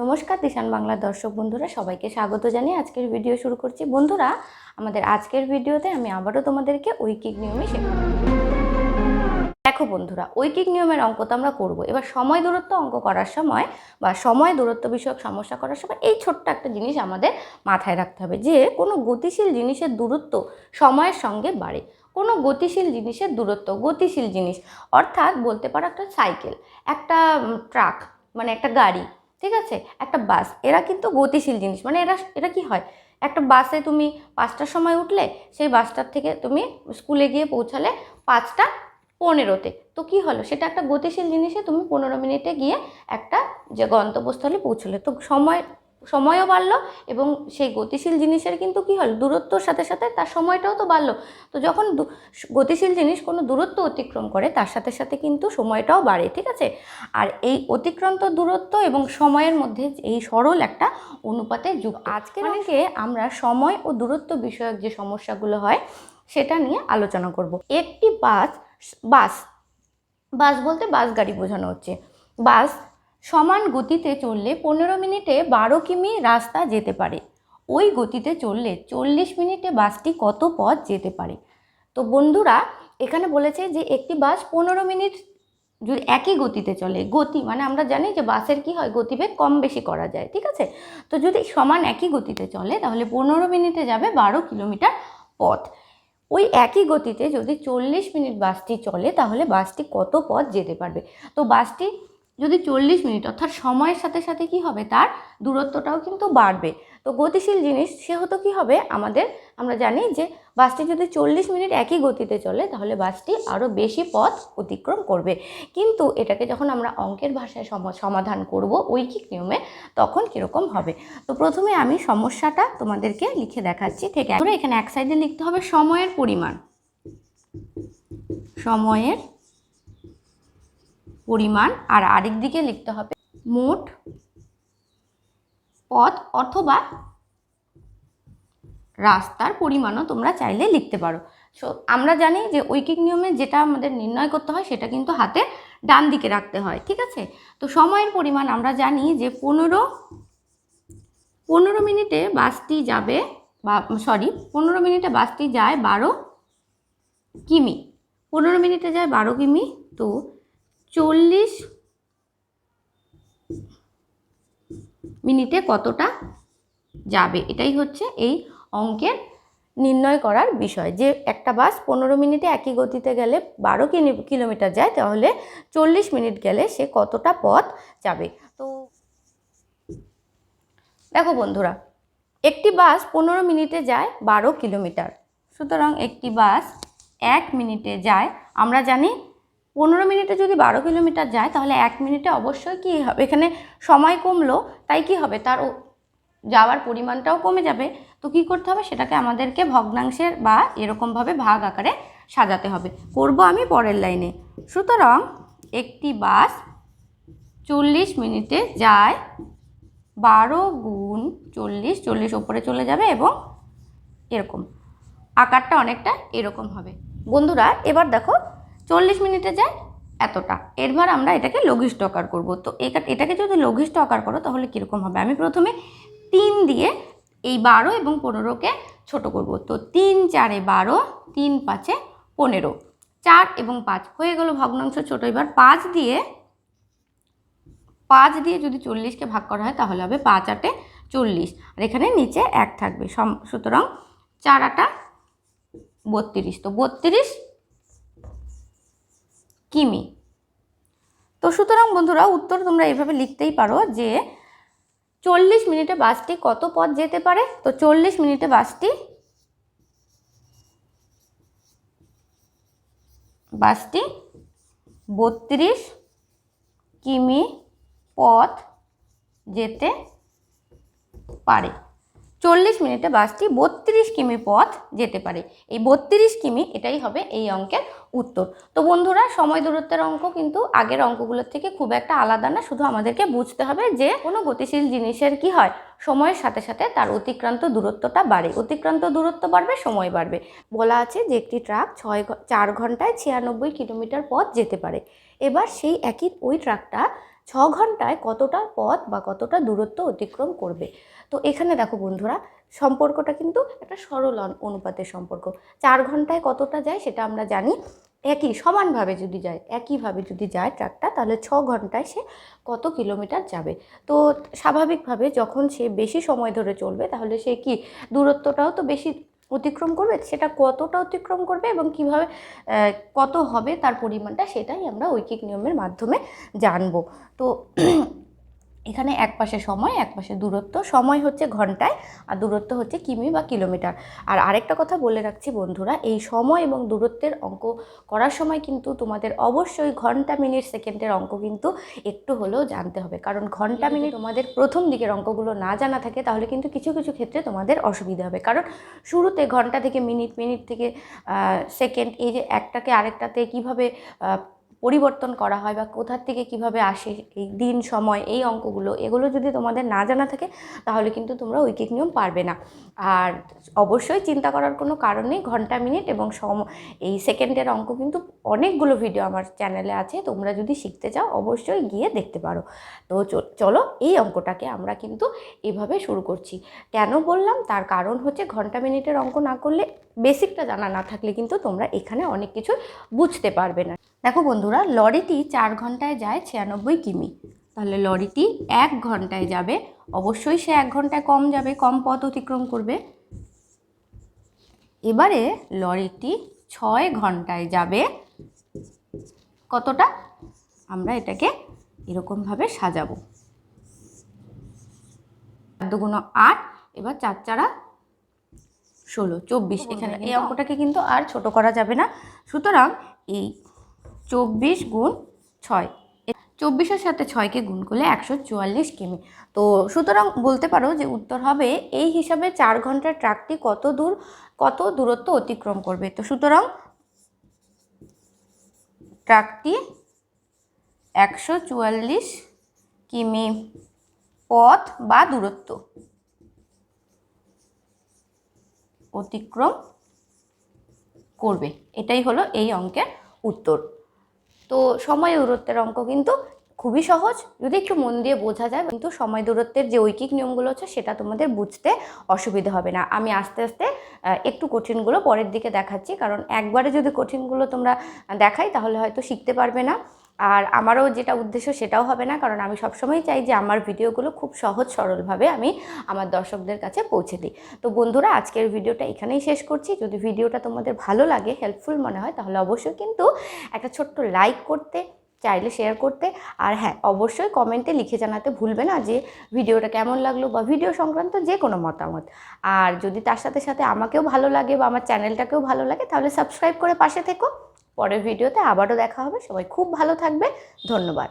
নমস্কার দিশান বাংলার দর্শক বন্ধুরা, সবাইকে স্বাগত জানিয়ে আজকের ভিডিও শুরু করছি। বন্ধুরা, আমাদের আজকের ভিডিওতে আমি আবারও তোমাদেরকে ঐকিক নিয়মে শেখাবো। দেখো বন্ধুরা, ঐকিক নিয়মের অঙ্ক তো আমরা করব। এবার সময় দূরত্ব অঙ্ক করার সময় বা সময় দূরত্ব বিষয়ক সমস্যা করার সময় এই ছোট্ট একটা জিনিস আমাদের মাথায় রাখতে হবে যে, কোনো গতিশীল জিনিসের দূরত্ব সময়ের সঙ্গে বাড়ে। কোনো গতিশীল জিনিসের দূরত্ব গতিশীল জিনিস, অর্থাৎ বলতে পারো একটা সাইকেল, একটা ট্রাক মানে একটা গাড়ি ঠিক আছে? একটা বাস, এরা কিন্তু গতিশীল জিনিস। মানে এরা এরা কি হয়? একটা বাসে তুমি পাঁচটার সময় উঠলে, সেই বাসটার থেকে তুমি স্কুলে গিয়ে পৌঁছালে পাঁচটা পনেরোতে। তো কি হলো? সেটা একটা গতিশীল জিনিসে তুমি পনেরো মিনিটে গিয়ে একটা যে গন্তব্যস্থলে পৌঁছলে। তো সময় সময়ও বাড়লো এবং সেই গতিশীল জিনিসের কিন্তু কি হল? দূরত্বর সাথে সাথে তার সময়টাও তো বাড়লো। তো যখন গতিশীল জিনিস কোনো দূরত্ব অতিক্রম করে তার সাথে সাথে কিন্তু সময়টাও বাড়ে ঠিক আছে? আর এই অতিক্রান্ত দূরত্ব এবং সময়ের মধ্যে এই সরল একটা অনুপাতে যুক্ত। আজকের অঙ্কে আমরা সময় ও দূরত্ব বিষয়ক যে সমস্যাগুলো হয় সেটা নিয়ে আলোচনা করব। একটি বাস বাস বাস বলতে বাস গাড়ি বোঝানো হচ্ছে। বাস সমান গতিতে চললে পনেরো মিনিটে বারো কিমি রাস্তা যেতে পারে। ওই গতিতে চললে চল্লিশ মিনিটে বাসটি কত পথ যেতে পারে? তো বন্ধুরা, এখানে বলেছে যে একটি বাস পনেরো মিনিট যদি একই গতিতে চলে, গতি মানে আমরা জানি যে বাসের কি হয়, গতিবেগ কম বেশি করা যায়, ঠিক আছে? তো যদি সমান একই গতিতে চলে, তাহলে পনেরো মিনিটে যাবে বারো কিলোমিটার পথ। ওই একই গতিতে যদি চল্লিশ মিনিট বাসটি চলে, তাহলে বাসটি কত পথ যেতে পারবে? তো বাসটি যদি চল্লিশ মিনিট, অর্থাৎ সময়ের সাথে সাথে কি হবে? তার দূরত্বটাও কিন্তু বাড়বে। তো গতিশীল জিনিস, সেহেতু কি হবে? আমাদের, আমরা জানি যে বাসটি যদি চল্লিশ মিনিট একই গতিতে চলে, তাহলে বাসটি আরও বেশি পথ অতিক্রম করবে। কিন্তু এটাকে যখন আমরা অঙ্কের ভাষায় সম- সমাধান করব ঐকিক নিয়মে, তখন কীরকম হবে? তো প্রথমে আমি সমস্যাটা তোমাদেরকে লিখে দেখাচ্ছি। ঠিক আছে। এখানে এক সাইডে লিখতে হবে সময়ের পরিমাণ। সময়ের পরিমাণ আর আরেক দিকে লিখতে হবে মোট পথ অথবা রাস্তার পরিমাণও তোমরা চাইলে লিখতে পারো। সো আমরা জানি যে ঐকিক নিয়মে যেটা আমাদের নির্ণয় করতে হয় সেটা কিন্তু হাতে ডান দিকে রাখতে হয়, ঠিক আছে? তো সময়ের পরিমাণ আমরা জানি যে পনেরো পনেরো মিনিটে বাসটি যাবে বা সরি পনেরো মিনিটে বাসটি যায় বারো কিমি। পনেরো মিনিটে যায় বারো কিমি, তো চল্লিশ মিনিটে কতটা যাবে? এটাই হচ্ছে এই অঙ্কের নির্ণয় করার বিষয়। যে একটা বাস পনেরো মিনিটে একই গতিতে গেলে বারো কিলোমিটার যায়, তাহলে চল্লিশ মিনিট গেলে সে কতটা পথ যাবে? তো দেখো বন্ধুরা, একটি বাস পনেরো মিনিটে যায় বারো কিলোমিটার। সুতরাং একটি বাস এক মিনিটে যায়, আমরা জানি পনেরো মিনিটে যদি বারো কিলোমিটার যায়, তাহলে এক মিনিটে অবশ্যই কী হবে? এখানে সময় কমলো, তাই কি হবে? তার যাওয়ার পরিমাণটাও কমে যাবে। তো কী করতে হবে? সেটাকে আমাদেরকে ভগ্নাংশের বা এরকমভাবে ভাগ আকারে সাজাতে হবে। করব আমি পরের লাইনে। সুতরাং একটি বাস চল্লিশ মিনিটে যায় বারো গুণ চল্লিশ চল্লিশ ওপরে চলে যাবে এবং এরকম। আকারটা অনেকটা এরকম হবে। বন্ধুরা, এবার দেখো চল্লিশ মিনিটে যায় এতটা। এরবার আমরা এটাকে লঘিষ্ঠ আকার করব। তো এটা- এটাকে যদি লঘিষ্ঠ আকার করো তাহলে কীরকম হবে? আমি প্রথমে তিন দিয়ে এই বারো এবং পনেরোকে ছোট করব। তো তিন চারে বারো, তিন পাঁচে পনেরো। চার এবং পাঁচ, হয়ে গেল ভগ্নাংশ ছোট। এবার পাঁচ দিয়ে পাঁচ দিয়ে যদি চল্লিশকে ভাগ করা হয় তাহলে হবে পাঁচ আটে চল্লিশ। আর এখানে নিচে এক থাকবে। সুতরাং চার আটা বত্রিশ। তো বত্রিশ কিমি? তো সুতরাং বন্ধুরা, উত্তর তোমরা এভাবে লিখতেই পারো যে চল্লিশ মিনিটে বাসটি কত পথ যেতে পারে? তো চল্লিশ মিনিটে বাসটি বাসটি বত্রিশ কিমি পথ যেতে পারে। চল্লিশ মিনিটে বাসটি বত্রিশ কিমি পথ যেতে পারে। এই বত্রিশ কিমি এটাই হবে এই অঙ্কের উত্তর। তো বন্ধুরা, সময় দূরত্বের অঙ্ক কিন্তু আগের অঙ্কগুলোর থেকে খুব একটা আলাদা না, শুধু আমাদেরকে বুঝতে হবে যে কোনো গতিশীল জিনিসের কি হয়। সময়ের সাথে সাথে তার অতিক্রান্ত দূরত্বটা বাড়ে। অতিক্রান্ত দূরত্ব বাড়বে, সময় বাড়বে। বলা আছে যে একটি ট্রাক ছয় চার ঘন্টায় ছিয়ানব্বই কিলোমিটার পথ যেতে পারে। এবার সেই একই, ওই ট্রাকটা ছ ঘন্টায় কতটা পথ বা কতটা দূরত্ব অতিক্রম করবে? তো এখানে দেখো বন্ধুরা, সম্পর্কটা কিন্তু একটা সরল অন- অনুপাতের সম্পর্ক। চার ঘন্টায় কতটা যায় সেটা আমরা জানি। একই, সমানভাবে যদি যায়, একইভাবে যদি যায় ট্রাকটা তাহলে ছ ঘন্টায় সে কত কিলোমিটার যাবে? তো স্বাভাবিকভাবে যখন সে বেশি সময় ধরে চলবে, তাহলে সে কি, দূরত্বটাও তো বেশি অতিক্রম করবে, সেটা কতটা অতিক্রম করবে এবং কীভাবে কত হবে তার পরিমাণটা সেটাই আমরা ঐকিক নিয়মের মাধ্যমে জানব। তো এখানে এক পাশে সময় এক পাশে দূরত্ব। সময় হচ্ছে ঘন্টায় আর দূরত্ব হচ্ছে কিমি বা কিলোমিটার। আর আরেকটা কথা বলে রাখছি বন্ধুরা এই সময় এবং দূরত্বের অঙ্ক করার সময় কিন্তু তোমাদের অবশ্যই ঘণ্টা মিনিট সেকেন্ডের অঙ্ক কিন্তু একটু হলেও জানতে হবে। কারণ ঘণ্টা মিনিট তোমাদের প্রথম দিকের অঙ্কগুলো না জানা থাকে তাহলে কিন্তু কিছু কিছু ক্ষেত্রে তোমাদের অসুবিধা হবে। কারণ শুরুতে ঘণ্টা থেকে মিনিট মিনিট থেকে সেকেন্ড এই যে একটাকে আরেকটাতে কীভাবে পরিবর্তন করা হয় বা কোথার থেকে কীভাবে আসে এই দিন, সময়, এই অঙ্কগুলো, এগুলো যদি তোমাদের না জানা থাকে, তাহলে কিন্তু তোমরা ঐকিক নিয়ম পারবে না। আর অবশ্যই চিন্তা করার কোনো কারণ নেই, ঘণ্টা, মিনিট এবং সম, এই সেকেন্ডের অঙ্ক কিন্তু অনেকগুলো ভিডিও আমার চ্যানেলে আছে, তোমরা যদি শিখতে চাও, অবশ্যই গিয়ে দেখতে পারো। তো চলো এই অঙ্কটাকে আমরা কিন্তু এভাবে শুরু করছি। কেন বললাম? তার কারণ হচ্ছে ঘণ্টা, মিনিটের অঙ্ক না করলে বেসিকটা জানা না থাকলে কিন্তু তোমরা এখানে অনেক কিছু বুঝতে পারবে না। দেখো বন্ধুরা, লরিটি চার ঘন্টায় যায় ছিয়ানব্বই কিমি। তাহলে লরিটি এক ঘন্টায় যাবে, অবশ্যই সে এক ঘন্টায় কম যাবে, কম পথ অতিক্রম করবে। এবারে লরিটি ছয় ঘন্টায় যাবে, কতটা? আমরা এটাকে এরকমভাবে সাজাবো। দুগুণ আট, এবার চার চারা ষোলো চব্বিশ এখানে এই অঙ্কটাকে কিন্তু আর ছোট করা যাবে না। সুতরাং এই চব্বিশ গুণ ছয় চব্বিশের সাথে ছয়কে গুণ করলে একশো চুয়াল্লিশ কিমি। তো সুতরাং বলতে পারো যে উত্তর হবে এই হিসাবে চার ঘণ্টার ট্রাকটি কত দূর কত দূরত্ব অতিক্রম করবে। তো সুতরাং ট্রাকটি একশো চুয়াল্লিশ কিমি পথ বা দূরত্ব। অতিক্রম করবে। এটাই হলো এই অঙ্কের উত্তর। তো সময় দূরত্বের অঙ্ক কিন্তু খুবই সহজ। যদি একটু মন দিয়ে বোঝা যায়, কিন্তু সময় দূরত্বের যে ঐকিক নিয়মগুলো আছে সেটা তোমাদের বুঝতে অসুবিধা হবে না। আমি আস্তে আস্তে একটু কঠিনগুলো পরের দিকে দেখাচ্ছি, কারণ একবারে যদি কঠিনগুলো তোমরা দেখাই, তাহলে হয়তো শিখতে পারবে না। আর আমারও যেটা উদ্দেশ্য সেটাও হবে না, কারণ আমি সবসময় চাই যে আমার ভিডিওগুলো খুব সহজ সরলভাবে আমি আমার দর্শকদের কাছে পৌঁছে দিই। তো বন্ধুরা, আজকের ভিডিওটা এখানেই শেষ করছি। যদি ভিডিওটা তোমাদের ভালো লাগে হেল্পফুল মনে হয়, তাহলে অবশ্যই কিন্তু একটা ছোট্ট লাইক করতে, চাইলে শেয়ার করতে। আর হ্যাঁ অবশ্যই কমেন্টে লিখে জানাতে ভুলবে না যে ভিডিওটা কেমন লাগল বা ভিডিও সংক্রান্ত যে কোনো মতামত। আর যদি তার সাথে সাথে আমাকেও ভালো লাগে বা আমার চ্যানেলটাকেও ভালো লাগে, তাহলে সাবস্ক্রাইব করে পাশে থেকো। পরের ভিডিওতে আবারও দেখা হবে। সবাই খুব ভালো থাকবে। ধন্যবাদ।